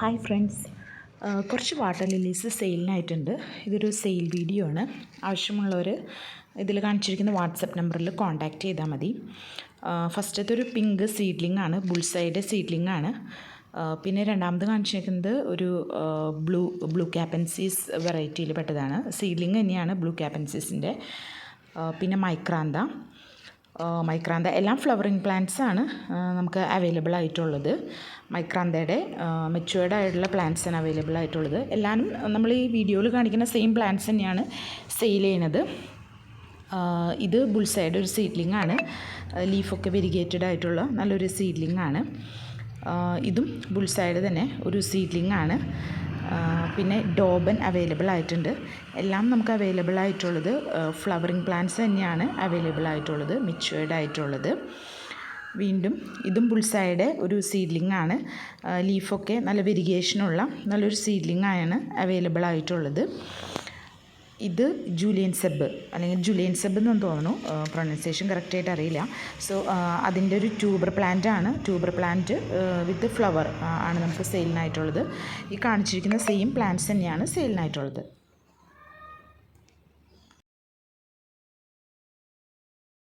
Hi friends കുറച്ച് water lilies സെയിലിനായിട്ടുണ്ട് ഇതൊരു സെയിൽ വീഡിയോ ആണ്. ആവശ്യമുള്ളവർ ഇതിൽ കാണിച്ചിരിക്കുന്ന വാട്സപ്പ് നമ്പറിൽ കോൺടാക്റ്റ് ചെയ്താൽ മതി. ഫസ്റ്റത്തെ ഒരു പിങ്ക് സീഡ്ലിംഗ് ആണ്. ബുൾസൈഡ് സീഡ്ലിംഗ് ആണ്. പിന്നെ രണ്ടാമത് കാണിച്ചിരിക്കുന്നത് ഒരു ബ്ലൂ ബ്ലൂ ക്യാപ്പൻസീസ് വെറൈറ്റിയിൽ പെട്ടതാണ്. സീഡ്ലിംഗ് തന്നെയാണ് ബ്ലൂ ക്യാപ്പൻസീസിന്റെ പിന്നെ മൈക്രാന്ത. മൈക്രാന്ത. എല്ലാം ഫ്ലവറിങ് പ്ലാന്റ്സ് ആണ് നമുക്ക് അവൈലബിൾ ആയിട്ടുള്ളത്. മൈക്രാന്തയുടെ മെച്ചുവേർഡ് ആയിട്ടുള്ള പ്ലാന്റ്സ് ആണ് അവൈലബിൾ ആയിട്ടുള്ളത്. എല്ലാവരും നമ്മൾ ഈ വീഡിയോയിൽ കാണിക്കുന്ന സെയിം പ്ലാന്റ്സ് തന്നെയാണ് സെയിൽ ചെയ്യുന്നത്. ഇത് ബുൾസൈഡ് ഒരു സീഡ്ലിംഗ് ആണ്. ലീഫൊക്കെ വെരിഗേറ്റഡ് ആയിട്ടുള്ള നല്ലൊരു സീഡ്ലിംഗ് ആണ്. ഇതും ബുൾസൈഡ് തന്നെ ഒരു സീഡ്ലിംഗ് ആണ്. പിന്നെ ഡോബൻ അവൈലബിൾ ആയിട്ടുണ്ട്. എല്ലാം നമുക്ക് അവൈലബിൾ ആയിട്ടുള്ളത് ഫ്ലവറിങ് പ്ലാന്റ്സ് തന്നെയാണ് അവൈലബിൾ ആയിട്ടുള്ളത് മിച്ചുവേർഡ് ആയിട്ടുള്ളത്. വീണ്ടും ഇതും ബുൾസായുടെ ഒരു സീഡ്ലിംഗ് ആണ്. ലീഫൊക്കെ നല്ല വെരിഗേഷനുള്ള നല്ലൊരു സീഡ്ലിംഗ് ആണ് അവൈലബിൾ ആയിട്ടുള്ളത്. ഇത് ജൂലിയൻ സെബ് അല്ലെങ്കിൽ ജൂലിയൻ സെബ് എന്ന് തോന്നുന്നു. പ്രൊനൗൺസിയേഷൻ കറക്റ്റായിട്ട് അറിയില്ല. സോ അതിന്റെ ഒരു ട്യൂബർ പ്ലാന്റ് ആണ്. ട്യൂബർ പ്ലാന്റ് വിത്ത് ഫ്ലവർ ആണ് നമുക്ക് സെയിലിനായിട്ടുള്ളത് ഈ കാണിച്ചിരിക്കുന്ന സെയിം പ്ലാന്റ്സ് തന്നെയാണ് സെയിലിനായിട്ടുള്ളത്